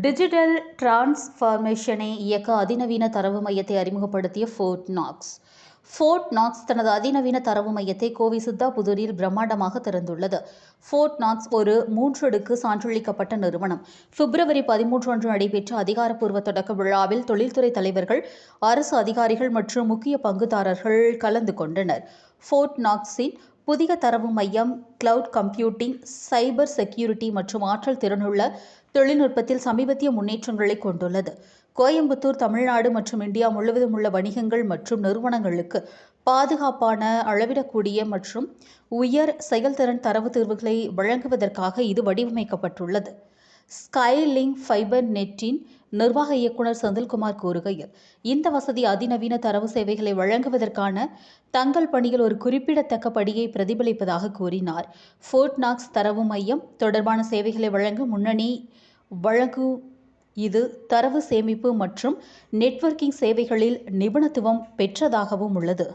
Digital டிரான்ஸ்ஃபார்மேஷனை இயக்க அதிநவீன தரவு மையத்தை அறிமுகப்படுத்திய ஃபோர்ட் நாக்ஸ். ஃபோர்ட் நாக்ஸ் தனது அதிநவீன தரவு மையத்தை கோவை சித்தாபுதூரில் பிரம்மாண்டமாக திறந்துள்ளது. ஃபோர்ட் நாக்ஸ் ஒரு மூன்றடுக்கு சான்றளிக்கப்பட்ட நிறுவனம். பிப்ரவரி பதிமூன்று அன்று நடைபெற்ற அதிகாரப்பூர்வ தொடக்க விழாவில் தொழில்துறை தலைவர்கள் அரசு அதிகாரிகள் மற்றும் முக்கிய பங்குதாரர்கள் கலந்து கொண்டனர். ஃபோர்ட் நாக்ஸின் புதிய தரவு மையம் கிளவுட் கம்ப்யூட்டிங் சைபர் செக்யூரிட்டி மற்றும் ஆற்றல் திறனுள்ள தொழில்நுட்பத்தில் சமீபத்திய முன்னேற்றங்களை கொண்டுள்ளது. கோயம்புத்தூர் தமிழ்நாடு மற்றும் இந்தியா முழுவதும் உள்ள வணிகங்கள் மற்றும் நிறுவனங்களுக்கு பாதுகாப்பான அளவிடக்கூடிய மற்றும் உயர் செயல்திறன் தரவு தீர்வுகளை வழங்குவதற்காக இது வடிவமைக்கப்பட்டுள்ளது. ஸ்கைலிங்க் ஃபைபர் நெட்டின் நிர்வாக இயக்குனர் செந்தில்குமார் கூறுகையில் இந்த வசதி அதிநவீன தரவு சேவைகளை வழங்குவதற்கான தங்கள் பணியில் ஒரு குறிப்பிடத்தக்க படியை பிரதிபலிப்பதாக கூறினார். ஃபோர்ட்நாக்ஸ் தரவு மையம் தொடர்பான சேவைகளை வழங்க முன்னணி வழங்கு இது தரவு சேமிப்பு மற்றும் நெட்வொர்க்கிங் சேவைகளில் நிபுணத்துவம் பெற்றதாகவும் உள்ளது.